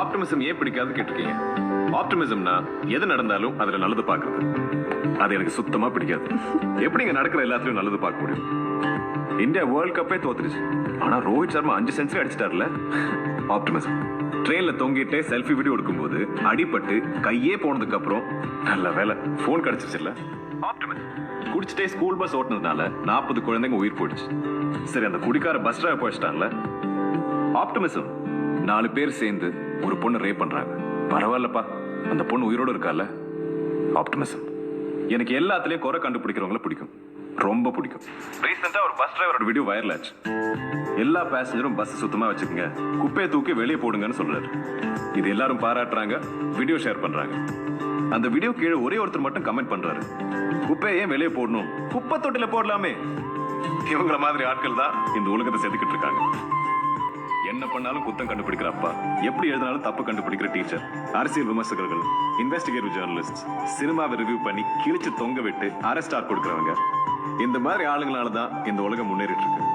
Optimism ஏன் பிடிக்காது கேட்டிருக்கீங்க? ஆப்டிமிசம்னா எது நடந்தாலும் அதுல நல்லது பாக்குறது அது எனக்கு சுத்தமா பிடிக்காது. எப்படிங்க நடக்கிற எல்லாத்துலயும் நல்லது பார்க்க முடியும்? இந்தியா வேர்ல்ட் கப்பே தோத்துருச்சு. ஆனா ரோஹித் சர்மா அஞ்சு செஞ்சுரி அடிச்சிட்டார்ல. ஆப்டிமிசம் ட்ரெயின்ல தொங்கிட்டே செல்ஃபி வீடியோ எடுக்கும்போது அடிபட்டு கையே போனதுக்கு அப்புறம் நல்ல வேலை. ஃபோன் கிடைச்சிருச்சுல்ல? ஆப்டிமிசம் குடிச்சிட்டே ஸ்கூல் பஸ் ஓட்டுனதுனால நாற்பது குழந்தைங்க உயிர் போயிடுச்சு. சரி அந்த குடிக்கார பஸ் டிரைவர் போயிச்சிட்டான்ல ஆப்டிமிசம் நாலு பேர் சேர்ந்து ஒரு பொண்ணு ரேப் பண்றாங்க. பரவாயில்லப்பா அந்த பொண்ணு உயிரோட இருக்கால ஆப்டிமிசம் எனக்கு எல்லாத்துலயும் குறை கண்டுபிடிக்கிறவங்கள பிடிக்கும். ரொம்ப பிடிக்கும். ரீசெண்டா ஒரு பஸ் டிரைவரோட வீடியோ வைரல் ஆச்சு. எல்லா பேசஞ்சரும் பஸ் சுத்தமா வச்சுக்கோங்க. குப்பையை தூக்கி வெளியே போடுங்கன்னு சொல்றாரு. இது எல்லாரும் பாராட்டுறாங்க வீடியோ ஷேர் பண்றாங்க. அந்த வீடியோ கீழே ஒரே ஒருத்தர் மட்டும் கமெண்ட் பண்றாரு. குப்பையை ஏன் வெளியே போடணும்? குப்பை தொட்டில போடலாமே. இவங்கள மாதிரி ஆட்கள் தான் இந்த உலகத்தை செதுக்கிட்டு இருக்காங்க. என்ன பண்ணாலும் குத்தம் கண்டுபிடிக்கிற அப்பா. எப்படி எழுதினாலும் தப்பு கண்டுபிடிக்கிற டீச்சர். அரசியல் விமர்சகர்கள் இன்வெஸ்டிகேட்டிவ் ஜேர்னலிஸ்ட் சினிமாவை ரிவ்யூ பண்ணி கிழிச்சு தொங்க விட்டு அரெஸ்ட் ஆட் இந்த மாதிரி ஆளுங்களால தான் இந்த உலகம் முன்னேறிட்டு இருக்கு.